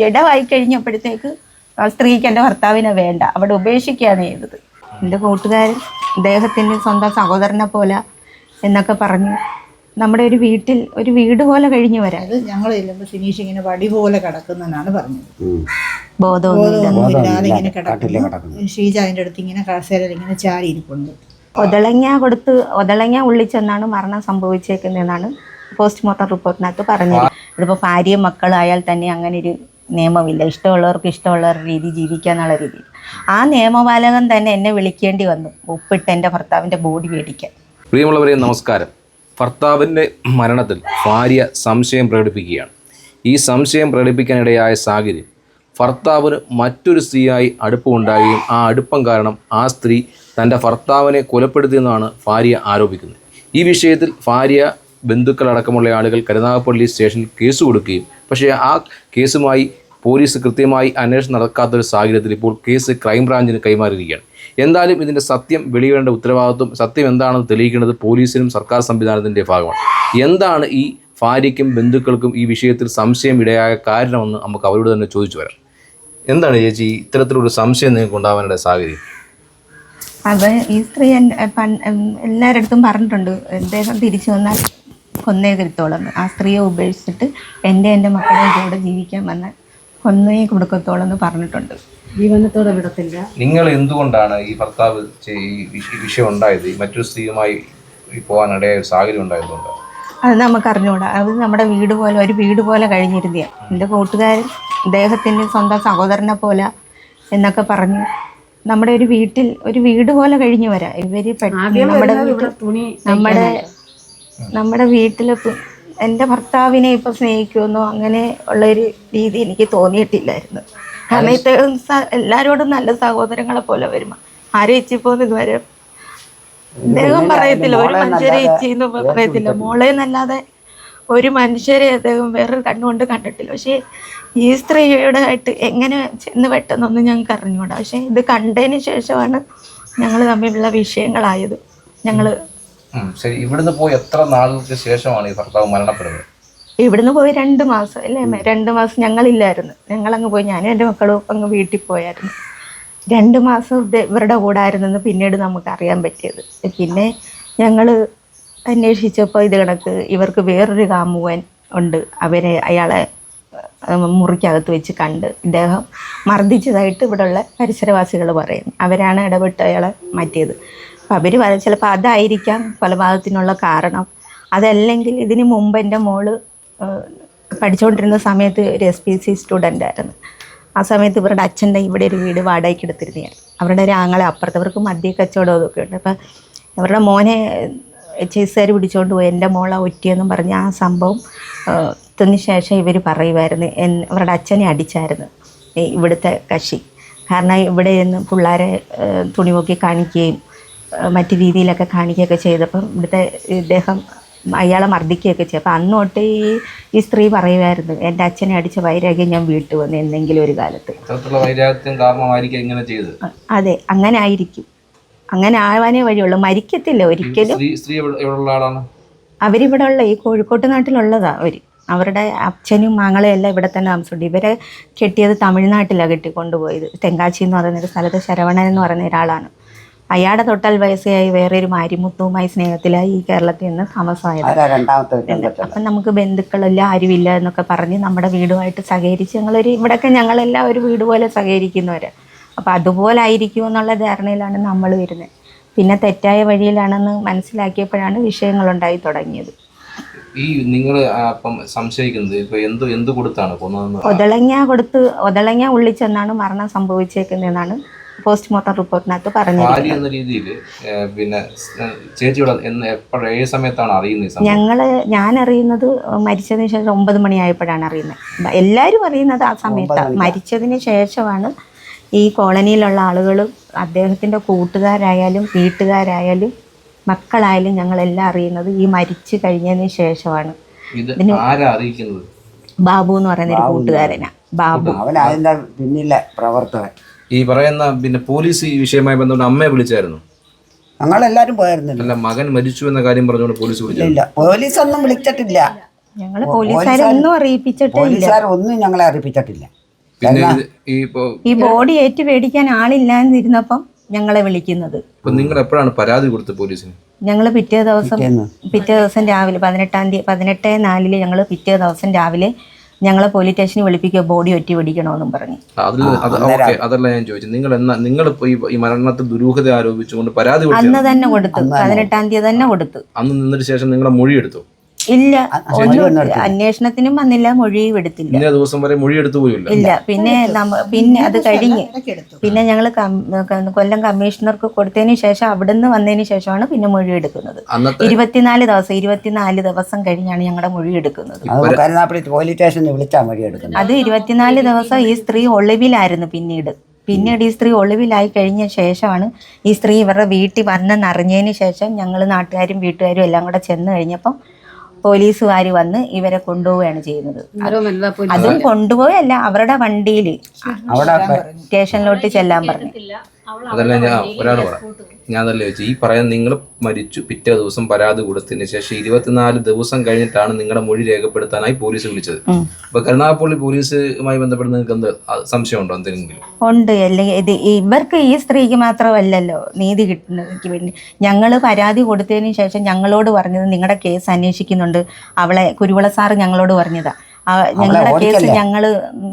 ജഡമായി കഴിഞ്ഞപ്പോഴത്തേക്ക് ആ സ്ത്രീക്ക് എന്റെ ഭർത്താവിനെ വേണ്ട. അവിടെ ഉപേക്ഷിക്കുകയാണ് ചെയ്തത്. എന്റെ കൂട്ടുകാരൻ അദ്ദേഹത്തിന്റെ സ്വന്തം സഹോദരനെ പോലെ എന്നൊക്കെ പറഞ്ഞു നമ്മുടെ ഒരു വീട്ടിൽ ഒരു വീട് പോലെ കഴിഞ്ഞു വരാം. അത് ഞങ്ങൾ ചെല്ലുമ്പോൾ സിനീഷ് ഇങ്ങനെ വടി പോലെ കിടക്കുന്നെന്നാണ് പറഞ്ഞത്. ബോധമൊന്നുമില്ല. ബോധമൊന്നുമില്ലാതെ ഇങ്ങനെ കിടക്കുന്നു. ഷീജ അതിന്റെ അടുത്ത് ഇങ്ങനെ കസേരയിൽ ഇങ്ങനെ ചാരി ഇരിപ്പുണ്ട്. ഒതളങ്ങ കൊടുത്ത് ഒതളങ്ങ ഉള്ളിച്ചെന്നാണ് മരണം സംഭവിച്ചേക്കുന്നതെന്നാണ് പോസ്റ്റ്മോർട്ടം റിപ്പോർട്ടിനകത്ത് പറഞ്ഞത്. ഇതിപ്പോൾ ഭാര്യയും മക്കളായാൽ തന്നെ അങ്ങനെ ഒരു നിയമമില്ല. ഇഷ്ടമുള്ളവർക്ക് ഇഷ്ടമുള്ളവരുടെ രീതി ജീവിക്കുക എന്നുള്ള രീതിയിൽ. ആ നിയമപാലകൻ തന്നെ എന്നെ വിളിക്കേണ്ടി വന്നു. ഉപ്പിട്ട് എന്റെ ഭർത്താവിന്റെ ബോഡി മേടിക്കാൻ. പ്രിയമുള്ളവരെ നമസ്കാരം. ഭർത്താവിന്റെ മരണത്തിൽ ഭാര്യ സംശയം പ്രകടിപ്പിക്കുകയാണ്. ഈ സംശയം പ്രകടിപ്പിക്കാനിടയായ സാഹചര്യം ഭർത്താവിന് മറ്റൊരു സ്ത്രീയായി അടുപ്പമുണ്ടാകുകയും ആ അടുപ്പം കാരണം ആ സ്ത്രീ തന്റെ ഭർത്താവിനെ കൊലപ്പെടുത്തിയെന്നാണ് ഭാര്യ ആരോപിക്കുന്നത്. ഈ വിഷയത്തിൽ ഭാര്യ ബന്ധുക്കളടക്കമുള്ള ആളുകൾ കരുനാഗപ്പള്ളി സ്റ്റേഷനിൽ കേസ് കൊടുക്കുകയും പക്ഷേ ആ കേസുമായി പോലീസ് കൃത്യമായി അന്വേഷണം നടക്കാത്തൊരു സാഹചര്യത്തിൽ ഇപ്പോൾ കേസ് ക്രൈംബ്രാഞ്ചിന് കൈമാറിയിരിക്കുകയാണ്. എന്തായാലും ഇതിന്റെ സത്യം വെളിയിടേണ്ട ഉത്തരവാദിത്വം സത്യം എന്താണെന്ന് തെളിയിക്കേണ്ടത് പോലീസിനും സർക്കാർ സംവിധാനത്തിന്റെ ഭാഗമാണ്. എന്താണ് ഈ ഭാര്യയ്ക്കും ബന്ധുക്കൾക്കും ഈ വിഷയത്തിൽ സംശയം ഇടയായ കാരണമെന്ന് നമുക്ക് അവരോട് തന്നെ ചോദിച്ചു വരാം. എന്താണ് ചേച്ചി ഇത്തരത്തിലൊരു സംശയം നിങ്ങൾക്ക് ഉണ്ടാവാനുള്ള സാഹചര്യം? അത് ഈ സ്ത്രീ എല്ലാവരടുത്തും പറഞ്ഞിട്ടുണ്ട്. അദ്ദേഹം തിരിച്ചു വന്നാൽ കൊന്നേ കരുത്തോളം ആ സ്ത്രീയെ ഉപേക്ഷിച്ചിട്ട് എന്റെ എന്റെ മക്കളുടെ കൂടെ ജീവിക്കാൻ വന്ന കൊന്നേ കൊടുക്കത്തോളം എന്ന് പറഞ്ഞിട്ടുണ്ട്. ജീവനത്തോടെ വിടത്തില്ല. നിങ്ങൾ എന്തുകൊണ്ടാണ് ഈ ഭർത്താവ് ഈ വിഷയം ഉണ്ടായത്? ഈ മറ്റൊരു സ്ത്രീയുമായി പോകാനിടയായ ഒരു സാഹചര്യം ഉണ്ടായതുകൊണ്ട്? അത് നമുക്ക് അറിഞ്ഞുകൂടാ അത് നമ്മുടെ വീട് പോലെ ഒരു വീട് പോലെ കഴിഞ്ഞിരുന്നേ എന്റെ കൂട്ടുകാരൻ അദ്ദേഹത്തിന്റെ സ്വന്തം സഹോദരനെ പോലെ എന്നൊക്കെ പറഞ്ഞു നമ്മുടെ ഒരു വീട്ടിൽ ഒരു വീട് പോലെ കഴിഞ്ഞു വരാം. ഇവർ പെട്ടെന്ന് നമ്മുടെ നമ്മുടെ നമ്മുടെ വീട്ടിൽ എന്റെ ഭർത്താവിനെ ഇപ്പൊ സ്നേഹിക്കുമെന്നോ അങ്ങനെ ഉള്ള ഒരു രീതി എനിക്ക് തോന്നിയിട്ടില്ലായിരുന്നു. കാരണം ഇത്രയും എല്ലാരോടും നല്ല സഹോദരങ്ങളെ പോലെ വരുമ്പോ ആരെ ഇച്ചിപ്പോന്ന് ഇതുവരെ? അദ്ദേഹം പറയത്തില്ല ഒരു മനുഷ്യരെ ഇച്ചിന്ന് പറയത്തില്ല. മോളെ എന്നല്ലാതെ ഒരു മനുഷ്യരെ അദ്ദേഹം വേറൊരു കണ്ണുകൊണ്ട് കണ്ടിട്ടില്ല. പക്ഷേ ഈ സ്ത്രീയുടെ ആയിട്ട് എങ്ങനെ ചെന്ന് പെട്ടെന്നൊന്നും ഞങ്ങൾക്ക് അറിഞ്ഞുകൂടാ. പക്ഷേ ഇത് കണ്ടതിന് ശേഷമാണ് ഞങ്ങൾ തമ്മിലുള്ള വിഷയങ്ങളായത്. ഞങ്ങൾ ശരി ഇവിടുന്ന് പോയി എത്ര നാളുകൾക്ക് ശേഷമാണ് ഈ ഭർത്താവ് മരണപ്പെടുന്നത്? ഇവിടുന്ന് പോയി രണ്ട് മാസം അല്ലേ? രണ്ട് മാസം ഞങ്ങളില്ലായിരുന്നു. ഞങ്ങളങ്ങ് പോയി ഞാനും എന്റെ മക്കളും അങ്ങ് വീട്ടിൽ പോയായിരുന്നു. രണ്ട് മാസം ഇവരുടെ കൂടെ ആയിരുന്നെന്ന് പിന്നീട് നമുക്ക് അറിയാൻ പറ്റിയത്. പിന്നെ ഞങ്ങൾ അന്വേഷിച്ചപ്പോൾ ഇത് കണക്ക് ഇവർക്ക് വേറൊരു കാമുവൻ ഉണ്ട്. അവരെ അയാളെ മുറിക്കകത്ത് വെച്ച് കണ്ട് ഇദ്ദേഹം മർദ്ദിച്ചതായിട്ട് ഇവിടെയുള്ള പരിസരവാസികൾ പറയുന്നു. അവരാണ് ഇടപെട്ട് അയാളെ മാറ്റിയത്. അപ്പം അവർ പറ ചിലപ്പോൾ അതായിരിക്കാം കൊലപാതകത്തിനുള്ള കാരണം. അതല്ലെങ്കിൽ ഇതിന് മുമ്പ് എന്റെ മോൾ പഠിച്ചുകൊണ്ടിരുന്ന സമയത്ത് ഒരു എസ് പി സി സ്റ്റുഡന്റ് ആയിരുന്നു. ആ സമയത്ത് ഇവരുടെ അച്ഛന്റെ ഇവിടെ ഒരു വീട് വാടകയ്ക്ക് എടുത്തിരുന്നതാണ്. അവരുടെ ഒരു ആങ്ങളെ അപ്പുറത്ത് അവർക്ക് മദ്യ കച്ചവടം അതൊക്കെ ഉണ്ട്. അപ്പം അവരുടെ മോനെ എച്ച് എസ്സുകാർ പിടിച്ചുകൊണ്ട് പോയി എന്റെ മോളെ ഒറ്റിയെന്നും പറഞ്ഞ് ആ സംഭവം ത്തിന് ശേഷം ഇവർ പറയുമായിരുന്നു അവരുടെ അച്ഛനെ അടിച്ചായിരുന്നു ഇവിടുത്തെ കക്ഷി. കാരണം ഇവിടെ നിന്ന് പിള്ളേരെ ഏഹ്, തുണി നോക്കി കാണിക്കുകയും മറ്റു രീതിയിലൊക്കെ കാണിക്കുകയൊക്കെ ചെയ്തപ്പം ഇവിടുത്തെ ഇദ്ദേഹം അയാളെ മർദ്ദിക്കുകയൊക്കെ ചെയ്യും അപ്പം അന്നോട്ട് തൊട്ട് ഈ ഈ സ്ത്രീ പറയുമായിരുന്നു എന്റെ അച്ഛനെ അടിച്ച വൈരാഗ്യം ഞാൻ വീട്ടു വന്നു എന്തെങ്കിലും ഒരു കാലത്ത്. അതെ അങ്ങനെ ആയിരിക്കും. അങ്ങനെ ആവാനേ വഴിയുള്ളൂ. മരിക്കത്തില്ല ഒരിക്കലും. അവരിവിടെ ഉള്ള ഈ കോഴിക്കോട്ട് നാട്ടിലുള്ളതാ അവർ അവരുടെ അച്ഛനും മങ്ങളും എല്ലാം ഇവിടെ തന്നെ താമസമുണ്ട്. ഇവരെ കെട്ടിയത് തമിഴ്നാട്ടിലാണ് കെട്ടിക്കൊണ്ടുപോയത്. തെങ്കാച്ചി എന്ന് പറയുന്ന ഒരു സ്ഥലത്ത് ശരവണൻ എന്ന് പറയുന്ന ഒരാളാണ്. അയാളുടെ തൊട്ടൽ വയസ്സായി വേറെ ഒരു മാരിമുത്തുവുമായി സ്നേഹത്തിലായി ഈ കേരളത്തിൽ നിന്ന് താമസമായത്. അപ്പൊ നമുക്ക് ബന്ധുക്കളില്ല ആരുമില്ല എന്നൊക്കെ പറഞ്ഞ് നമ്മുടെ വീടുമായിട്ട് സഹകരിച്ച് ഞങ്ങളൊരു ഇവിടെയൊക്കെ ഞങ്ങളെല്ലാം ഒരു വീട് പോലെ സഹകരിക്കുന്നവര്. അപ്പോൾ അതുപോലെ ആയിരിക്കും എന്നുള്ള ധാരണയിലാണ് നമ്മൾ വരുന്നത്. പിന്നെ തെറ്റായ വഴിയിലാണെന്ന് മനസ്സിലാക്കിയപ്പോഴാണ് വിഷയങ്ങൾ ഉണ്ടായി തുടങ്ങിയത്. ഈ നിങ്ങൾ അപ്പം സംശയിക്കുന്നത് ഇപ്പൊ എന്ത് എന്ത് കൊടുത്താണ് കൊന്നതെന്ന്? ഒതളങ്ങ കൊടുത്ത് ഒതളങ്ങ ഉള്ളിച്ചെന്നാണ് മരണം സംഭവിച്ചേക്കുന്നതെന്നാണ് പോസ്റ്റ്മോർട്ടം റിപ്പോർട്ടിനകത്ത് പറഞ്ഞു രീതിയിൽ പിന്നെ ചേച്ചിയുടെ ഏത് സമയത്താണ് അറിയുന്നത് ഞങ്ങൾ ഞാൻ അറിയുന്നത് മരിച്ചതിന് ശേഷം ഒമ്പത് മണിയായപ്പോഴാണ് അറിയുന്നത്. എല്ലാവരും അറിയുന്നത് ആ സമയത്താണ്. മരിച്ചതിന് ശേഷമാണ് ഈ കോളനിയിലുള്ള ആളുകളും അദ്ദേഹത്തിന്റെ കൂട്ടുകാരായാലും വീട്ടുകാരായാലും മക്കളായാലും ഞങ്ങളെല്ലാം അറിയുന്നത് ഈ മരിച്ചു കഴിഞ്ഞതിന് ശേഷമാണ്. ഇത് ആരാ അറിയിക്കുന്നത്? ബാബു എന്ന് പറയുന്ന ഒരു കൂട്ടുകാരനാ. ബാബു. അവൻ അതിന്റെ പിന്നിലെ പ്രവർത്തകൻ. ഈ പറയുന്ന പിന്നെ പോലീസ് ഈ വിഷയമായി ബന്ധപ്പെട്ട് അമ്മയെ വിളിച്ചായിരുന്നു. ഞങ്ങളെല്ലാരും പോയായിരുന്നു അല്ല മകൻ മരിച്ചു എന്ന കാര്യം പറഞ്ഞുകൊണ്ട് പോലീസ് വിളിച്ചു. ഇല്ല പോലീസൊന്നും വിളിച്ചിട്ടില്ല. ഞങ്ങൾ പോലീസുകാരെ ഒന്നും അറിയിപ്പിച്ചിട്ടില്ല. പോലീസുകാർ ഒന്നും ഞങ്ങളെ അറിയിപ്പിച്ചിട്ടില്ല. പിന്നെ ഇത് ഈ ഇപ്പോൾ ഈ ബോഡി ഏറ്റു പേടിക്കാൻ ആളില്ലാതിരുന്നപ്പം ഞങ്ങളെ വിളിക്കുന്നത്. ഇപ്പൊ നിങ്ങൾ എപ്പോഴാണ് പരാതി കൊടുത്തത് പോലീസിന്? ഞങ്ങൾ പിറ്റേ ദിവസം പിറ്റേന്ന്. പിറ്റേ ദിവസം രാവിലെ പതിനെട്ടാം തീയതി പതിനെട്ട് നാലിൽ ഞങ്ങൾ പിറ്റേ ദിവസം രാവിലെ ഞങ്ങളെ പോലീസ് സ്റ്റേഷനിൽ വിളിപ്പിക്കുക ബോഡി ഒറ്റി പിടിക്കണമെന്നും പറഞ്ഞു. അതല്ല ഞാൻ ചോദിച്ചു നിങ്ങൾ എന്നാ നിങ്ങൾ ഇപ്പൊ ഈ മരണത്തിൽ ദുരൂഹത ആരോപിച്ചുകൊണ്ട് പരാതി കൊടുത്തു. അന്ന് തന്നെ കൊടുത്തു. പതിനെട്ടാം തീയതി തന്നെ കൊടുത്തു. അന്ന് നിന്നിട്ട് ശേഷം നിങ്ങളെ മൊഴി എടുത്തു ഇല്ല. മൊഴി. അന്വേഷണത്തിനും വന്നില്ല മൊഴിയും എടുത്തില്ല ഇന്നേ ദിവസം വരെ മൊഴി എടുത്തു പോയില്ല. ഇല്ല പിന്നെ നമ്മ പിന്നെ അത് കഴിഞ്ഞ് പിന്നെ ഞങ്ങൾ കൊല്ലം കമ്മീഷണർക്ക് കൊടുത്തതിന് ശേഷം അവിടുന്ന് വന്നതിന് ശേഷമാണ് പിന്നെ മൊഴി എടുക്കുന്നത്. ഇരുപത്തിനാല് ദിവസം ഇരുപത്തിനാല് ദിവസം കഴിഞ്ഞാണ് ഞങ്ങളുടെ മൊഴി എടുക്കുന്നത്. അത് കരുനാപ്പള്ളി പോലീസ് സ്റ്റേഷനിൽ വിളിച്ചാൽ മതി എടുക്കുന്നത്. അത് ഇരുപത്തിനാല് ദിവസം ഈ സ്ത്രീ ഒളിവിലായിരുന്നു പിന്നീട്. പിന്നീട് ഈ സ്ത്രീ ഒളിവിലായി കഴിഞ്ഞ ശേഷമാണ് ഈ സ്ത്രീ ഇവരുടെ വീട്ടിൽ വന്നെന്നറിഞ്ഞതിന് ശേഷം ഞങ്ങൾ നാട്ടുകാരും വീട്ടുകാരും എല്ലാം കൂടെ ചെന്ന് കഴിഞ്ഞപ്പം പോലീസുകാർ വന്ന് ഇവരെ കൊണ്ടുപോവുകയാണ് ചെയ്യുന്നത്. അതും കൊണ്ടുപോയല്ല അവരുടെ വണ്ടിയിൽ അവിടെ സ്റ്റേഷനിലോട്ട് ചെല്ലാൻ പറഞ്ഞു. അതല്ല ഞാൻ ഒരാൾ ഞാൻ തന്നെ ചോദിച്ചു? ഈ പറയാൻ നിങ്ങൾ മരിച്ചു പിറ്റേ ദിവസം പരാതി കൊടുത്തതിന് ശേഷം ഇരുപത്തിനാല് ദിവസം കഴിഞ്ഞിട്ടാണ് നിങ്ങളുടെ മൊഴി രേഖപ്പെടുത്താനായി പോലീസ് വിളിച്ചത്. അപ്പൊ കരുണാപ്പള്ളി പോലീസുമായി ബന്ധപ്പെട്ട് നിങ്ങൾക്ക് എന്ത് സംശയമുണ്ടോ എന്തെങ്കിലും? ഉണ്ട്. അല്ലെങ്കിൽ ഇത് ഇവർക്ക് ഈ സ്ത്രീക്ക് മാത്രമല്ലല്ലോ നീതി കിട്ടുന്നതിന് വേണ്ടി. ഞങ്ങൾ പരാതി കൊടുത്തതിന് ശേഷം ഞങ്ങളോട് പറഞ്ഞത് നിങ്ങളുടെ കേസ് അന്വേഷിക്കുന്നുണ്ട്. അവളെ കുരുവിള സാറ് ഞങ്ങളോട് പറഞ്ഞതാ. ഞങ്ങളുടെ കേസ് ഞങ്ങൾ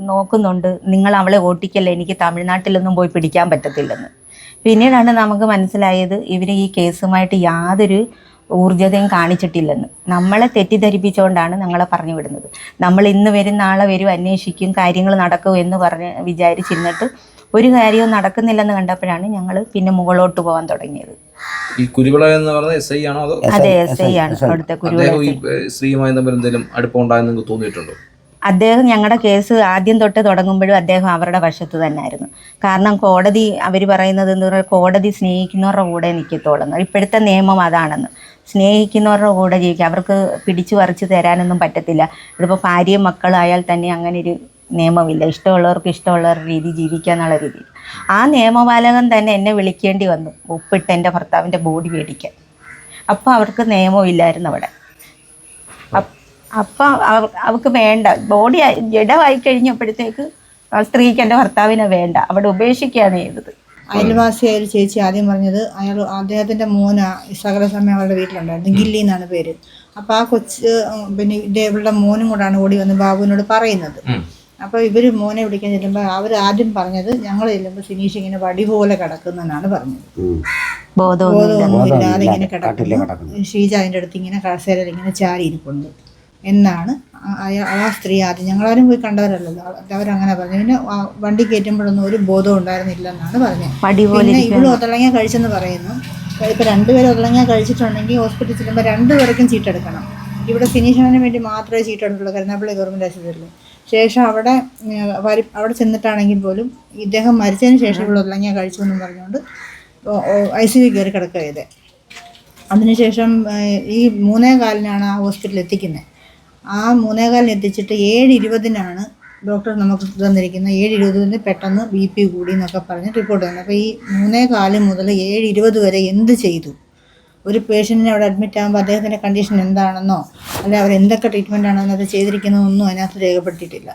നോക്കുന്നുണ്ട്. നിങ്ങൾ അവളെ ഓട്ടിക്കല്ലേ? എനിക്ക് തമിഴ്നാട്ടിലൊന്നും പോയി പിടിക്കാൻ പറ്റത്തില്ലെന്ന്. പിന്നീടാണ് നമുക്ക് മനസ്സിലായത് ഇവർ ഈ കേസുമായിട്ട് യാതൊരു ഊർജതയും കാണിച്ചിട്ടില്ലെന്ന്. നമ്മളെ തെറ്റിദ്ധരിപ്പിച്ചുകൊണ്ടാണ് ഞങ്ങളെ പറഞ്ഞു വിടുന്നത്. നമ്മൾ ഇന്ന് വരും നാളെ വരും അന്വേഷിക്കും കാര്യങ്ങൾ നടക്കും എന്ന് പറഞ്ഞ് വിചാരിച്ചിരുന്നിട്ട് ഒരു കാര്യവും നടക്കുന്നില്ലെന്ന് കണ്ടപ്പോഴാണ് ഞങ്ങൾ പിന്നെ മുകളോട്ട് പോകാൻ തുടങ്ങിയത്. ഈ കുരുവിള എന്ന് പറഞ്ഞ എസ് ഐ ആണോ അതോ അതെ എസ് ഐ ആണ് അവിടുത്തെ കുരുവിള സ്ത്രീയുമായി തമ്മിൽ എന്തെങ്കിലും അടുപ്പം ഉണ്ടായെന്ന് തോന്നിയിട്ടുണ്ടോ? അദ്ദേഹം ഞങ്ങളുടെ കേസ് ആദ്യം തൊട്ട് തുടങ്ങുമ്പോഴും അദ്ദേഹം അവരുടെ വശത്ത് തന്നെയായിരുന്നു കാരണം കോടതി അവർ പറയുന്നത് എന്ന് പറഞ്ഞാൽ കോടതി സ്നേഹിക്കുന്നവരുടെ കൂടെ നിൽക്കത്തോളെന്ന് ഇപ്പോഴത്തെ നിയമം അതാണെന്ന്. സ്നേഹിക്കുന്നവരുടെ കൂടെ ജീവിക്കുക. അവർക്ക് പിടിച്ചു പറിച്ചു തരാനൊന്നും പറ്റത്തില്ല. ഇതിപ്പോൾ ഭാര്യയും മക്കളായാൽ തന്നെ അങ്ങനെ ഒരു നിയമമില്ല. ഇഷ്ടമുള്ളവർക്ക് ഇഷ്ടമുള്ളവരുടെ രീതി ജീവിക്കുക എന്നുള്ള രീതി ആ നിയമപാലകൻ തന്നെ എന്നെ വിളിക്കേണ്ടി വന്നു. ഒപ്പിട്ട് എന്റെ ഭർത്താവിന്റെ ബോഡി മേടിക്കാൻ. അപ്പോൾ അവർക്ക് നിയമമില്ലായിരുന്നു അവിടെ. അപ്പ് അവൾക്ക് വേണ്ട. ബോഡി ജഡമായി കഴിഞ്ഞപ്പോഴത്തേക്ക് ആ സ്ത്രീക്ക് എന്റെ ഭർത്താവിനെ വേണ്ട. അവിടെ ഉപേക്ഷിക്കുകയാണ് ചെയ്തത്. അയൽവാസിയായ ഒരു ചേച്ചി ആദ്യം പറഞ്ഞത് അയാൾ അദ്ദേഹത്തിന്റെ മോന സകല സമയം അവളുടെ വീട്ടിലുണ്ടായിരുന്നു. ഗില്ലി എന്നാണ് പേര്. അപ്പൊ ആ കൊച്ച് പിന്നെ ഇത് ഇവളുടെ മോനും കൂടാണ് ഓടി വന്ന് ബാബുവിനോട് പറയുന്നത്. അപ്പൊ ഇവർ മോനെ വിളിക്കാൻ ചെല്ലുമ്പോൾ അവർ ആദ്യം പറഞ്ഞത് ഞങ്ങൾ ചെല്ലുമ്പോൾ സിനീഷ് ഇങ്ങനെ വടി പോലെ കിടക്കുന്നെന്നാണ് പറഞ്ഞത്. ബോധമൊന്നുമില്ലാതെ ബോധമൊന്നുമില്ല. ബോധമൊന്നും ഇല്ലാതെ ഇങ്ങനെ കിടക്കുന്നു. കിടക്കുന്നു. ഷീജ അതിന്റെ അടുത്ത് ഇങ്ങനെ കസേരയിൽ ഇങ്ങനെ ചാരി ഇരിപ്പുണ്ട് എന്നാണ് ആ- സ്ത്രീ ആദ്യം. ഞങ്ങളാരും പോയി കണ്ടവരല്ലല്ലോ. അവ- അവരങ്ങനെ പറഞ്ഞു. പിന്നെ വണ്ടി കയറ്റുമ്പോഴൊന്നും ഒരു ബോധം ഉണ്ടായിരുന്നില്ല എന്നാണ് പറഞ്ഞത് പിന്നെ ഇവിടെ ഒതളങ്ങ കഴിച്ചെന്ന് പറയുന്നു. ഇപ്പൊ രണ്ടുപേരും ഒതളങ്ങ കഴിച്ചിട്ടുണ്ടെങ്കിൽ ഹോസ്പിറ്റലിൽ ചെല്ലുമ്പോൾ രണ്ടുപേർക്കും ചീട്ടെടുക്കണം ഇവിടെ ഫിനിഷണന് വേണ്ടി മാത്രമേ ചീട്ടെടുത്തുള്ളൂ കരുനാപ്പള്ളി ഗവൺമെന്റ് ആശുപത്രിയിൽ. ശേഷം അവിടെ വരി അവിടെ ചെന്നിട്ടാണെങ്കിൽ പോലും ഇദ്ദേഹം മരിച്ചതിന് ശേഷം ഇവിടെ ഒതളങ്ങ കഴിച്ചു എന്നും പറഞ്ഞുകൊണ്ട് ഐ സി യു കയറി കിടക്കുക ചെയ്തത് അതിനുശേഷം ഈ മൂന്നേ കാലിനാണ് ആ ഹോസ്പിറ്റലിൽ എത്തിക്കുന്നത്. ആ മൂന്നേകാലിന് എത്തിച്ചിട്ട് ഏഴ് ഇരുപതിനാണ് ഡോക്ടർ നമുക്ക് തന്നിരിക്കുന്നത്. ഏഴ് ഇരുപതിന് പെട്ടെന്ന് ബി പി കൂടി എന്നൊക്കെ പറഞ്ഞ് റിപ്പോർട്ട് തന്നു അപ്പോൾ ഈ മൂന്നേ കാൽ മുതൽ ഏഴ് ഇരുപത് വരെ എന്ത് ചെയ്തു? ഒരു പേഷ്യന്റിനെ അവിടെ അഡ്മിറ്റ് ആകുമ്പോൾ അദ്ദേഹത്തിന്റെ കണ്ടീഷൻ എന്താണെന്നോ അല്ലെ അവർ എന്തൊക്കെ ട്രീറ്റ്മെന്റ് ആണെന്നോ അത് ചെയ്തിരിക്കുന്നതൊന്നും അതിനകത്ത് രേഖപ്പെടുത്തിയിട്ടില്ല.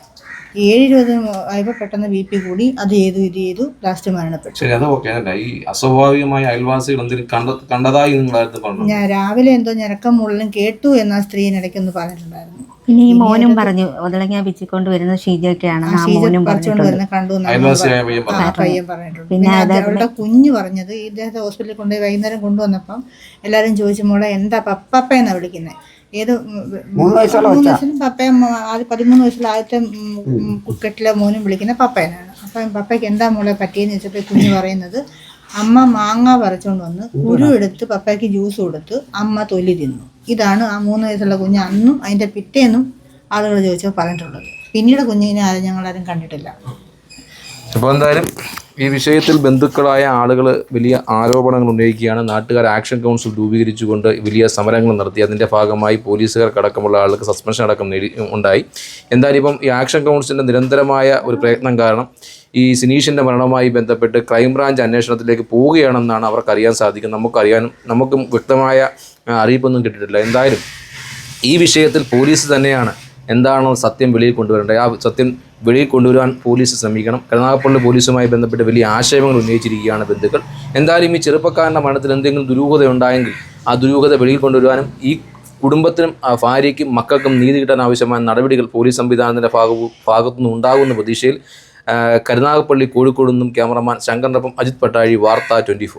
ഏഴ് ഇരുപത് ആയപ്പോൾ പെട്ടെന്ന് ബി പി കൂടി അത് ചെയ്തു ഇത് ചെയ്തു ലാസ്റ്റ് മരണപ്പെട്ടു. ശരി അത് ഓക്കെ. അതല്ല ഈ അസ്വാഭാവികമായ അയൽവാസികൾ എന്തെങ്കിലും കണ്ട കണ്ടതായി നിങ്ങളായിരുന്നു പറഞ്ഞു ഞാൻ രാവിലെ എന്തോ ഞരക്കം മുള്ളിലും കേട്ടു എന്ന സ്ത്രീനിടയ്ക്കൊന്ന് പറഞ്ഞിട്ടുണ്ടായിരുന്നു. പിന്നെ ഈ മോനും പറഞ്ഞു ഒതളങ്ങ പിച്ചിക്കൊണ്ട് വരുന്ന ഷീജയൊക്കെയാണ് ആ മോനും പറഞ്ഞിട്ടുണ്ട്. കണ്ടു പറഞ്ഞിട്ടുണ്ട്. പിന്നെ അവരുടെ കുഞ്ഞു പറഞ്ഞത് ഈ ഇദ്ദേഹത്തെ ഹോസ്പിറ്റലിൽ കൊണ്ടുപോയി വൈകുന്നേരം കൊണ്ടുവന്നപ്പം എല്ലാവരും ചോദിച്ചു മോളെ എന്താ പപ്പ എന്നാ വിളിക്കുന്നത് ഏത് മൂന്ന്? വയസ്സിലും പപ്പയും ആദ്യ പതിമൂന്ന് വയസ്സിൽ ആദ്യത്തെ കുക്കറ്റിലെ മോനും വിളിക്കുന്ന പപ്പയനാണ് അപ്പം പപ്പയ്ക്ക് എന്താ മോളെ പറ്റിയെന്ന് വെച്ചപ്പോൾ കുഞ്ഞു കുഞ്ഞ് പറയുന്നത് അമ്മ മാങ്ങ പറിച്ചുകൊണ്ട് വന്ന് കുരു എടുത്ത് പപ്പയ്ക്ക് ജ്യൂസ് കൊടുത്ത് അമ്മ തൊലി തിന്നു. ഇതാണ് ആ മൂന്ന് വയസ്സുള്ള കുഞ്ഞ് അന്നും അതിന്റെ പിറ്റേന്നും ആളുകൾ ചോദിച്ചപ്പോൾ പറഞ്ഞിട്ടുള്ളത്. പിന്നീട് കുഞ്ഞിനെ ആരും ഞങ്ങളാരും കണ്ടിട്ടില്ല. അപ്പോൾ എന്തായാലും ഈ വിഷയത്തിൽ ബന്ധുക്കളായ ആളുകൾ വലിയ ആരോപണങ്ങൾ ഉന്നയിക്കുകയാണ്. നാട്ടുകാർ ആക്ഷൻ കൗൺസിൽ രൂപീകരിച്ചുകൊണ്ട് വലിയ സമരങ്ങൾ നടത്തി. അതിന്റെ ഭാഗമായി പോലീസുകാർക്കടക്കമുള്ള ആളുകൾക്ക് സസ്പെൻഷൻ അടക്കം നേടി ഉണ്ടായി. എന്തായാലും ഇപ്പം ഈ ആക്ഷൻ കൗൺസിലിന്റെ നിരന്തരമായ ഒരു പ്രയത്നം കാരണം ഈ സിനീഷിന്റെ മരണവുമായി ബന്ധപ്പെട്ട് ക്രൈംബ്രാഞ്ച് അന്വേഷണത്തിലേക്ക് പോവുകയാണെന്നാണ് അവർക്ക് അറിയാൻ സാധിക്കുന്നത് നമുക്കറിയാനും നമുക്കും വ്യക്തമായ അറിയിപ്പൊന്നും കിട്ടിയിട്ടില്ല. എന്തായാലും ഈ വിഷയത്തിൽ പോലീസ് തന്നെയാണ് എന്താണോ സത്യം വെളിയിൽ കൊണ്ടുവരേണ്ടത്. ആ സത്യം വെളിയിൽ കൊണ്ടുവരാൻ പോലീസ് ശ്രമിക്കണം. കരുനാഗപ്പള്ളി പോലീസുമായി ബന്ധപ്പെട്ട് വലിയ ആശയങ്ങൾ ഉന്നയിച്ചിരിക്കുകയാണ് ബന്ധുക്കൾ. എന്തായാലും ഈ ചെറുപ്പക്കാരന്റെ മരണത്തിൽ എന്തെങ്കിലും ദുരൂഹത ഉണ്ടായെങ്കിൽ ആ ദുരൂഹത വെളിയിൽ കൊണ്ടുവരാനും ഈ കുടുംബത്തിനും ആ ഭാര്യയ്ക്കും മക്കൾക്കും നീതി കിട്ടാൻ ആവശ്യമായ നടപടികൾ പോലീസ് സംവിധാനത്തിന്റെ ഭാഗവും ഭാഗത്തുനിന്ന് ഉണ്ടാകുന്ന പ്രതീക്ഷയിൽ കരുനാഗപ്പള്ളി കോഴിക്കോട് നിന്നും ക്യാമറമാൻ ശങ്കറിനൊപ്പം അജിത് പട്ടാഴി വാർത്ത ട്വന്റി